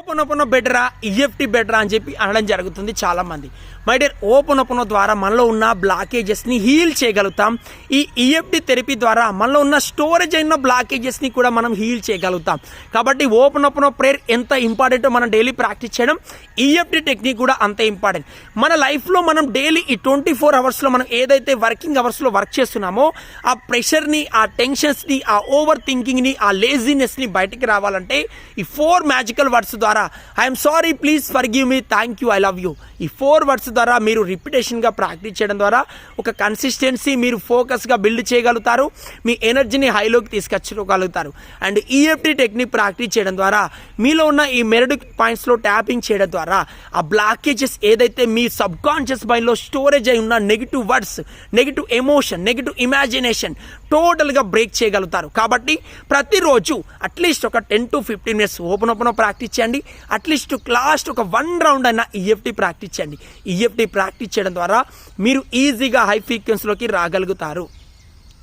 Open open బెటరా EFT బెటరా అని చెప్పి అనడం జరుగుతుంది చాలామంది. మై డియర్ ఓపెన్ ఓపెన్ ద్వారా మనలో ఉన్న బ్లాకేజెస్ని హీల్ చేయగలుగుతాం. ఈ ఈఎఫ్టీ థెరపీ ద్వారా మనలో ఉన్న స్టోరేజ్ అయిన బ్లాకేజెస్ని కూడా మనం హీల్ చేయగలుగుతాం. కాబట్టి ఓపెన్ ఓపెన్ ప్రేయర్ ఎంత ఇంపార్టెంటో మనం డైలీ ప్రాక్టీస్ చేయడం ఈఎఫ్టీ టెక్నిక్ కూడా అంతే ఇంపార్టెంట్. మన లైఫ్లో మనం డైలీ ఈ ట్వంటీ ఫోర్ అవర్స్లో మనం ఏదైతే వర్కింగ్ అవర్స్లో వర్క్ చేస్తున్నామో ఆ ప్రెషర్ని ఆ టెన్షన్స్ని ఆ ఓవర్ థింకింగ్ని ఆ లేజినెస్ని బయటికి రావాలంటే ఈ ఫోర్ మ్యాజికల్ వర్డ్స్ ద్వారా. I'm sorry please forgive me thank you I love you ఈ ఫోర్ వర్డ్స్ ద్వారా మీరు రిపిటేషన్గా ప్రాక్టీస్ చేయడం ద్వారా ఒక కన్సిస్టెన్సీ మీరు ఫోకస్గా బిల్డ్ చేయగలుగుతారు. మీ ఎనర్జీని హైలోకి తీసుకొచ్చుకోగలుగుతారు. అండ్ ఈఎఫ్టీ టెక్నిక్ ప్రాక్టీస్ చేయడం ద్వారా మీలో ఉన్న ఈ మెరడు పాయింట్స్లో ట్యాపింగ్ చేయడం ద్వారా ఆ బ్లాకేజెస్ ఏదైతే మీ సబ్ కాన్షియస్ మైండ్లో స్టోరేజ్ అయి ఉన్న negative words negative emotion negative imagination టోటల్గా బ్రేక్ చేయగలుగుతారు. కాబట్టి ప్రతిరోజు అట్లీస్ట్ ఒక ten to fifteen minutes open open practice చేయండి. అట్లీస్ట్ లాస్ట్ ఒక వన్ రౌండ్ అయినా ఈఎఫ్టీ ప్రాక్టీస్ చేయండి. ఈఎఫ్టీ ప్రాక్టీస్ చేయడం ద్వారా మీరు ఈజీగా హై ఫ్రీక్వెన్సీలోకి రాగలుగుతారు.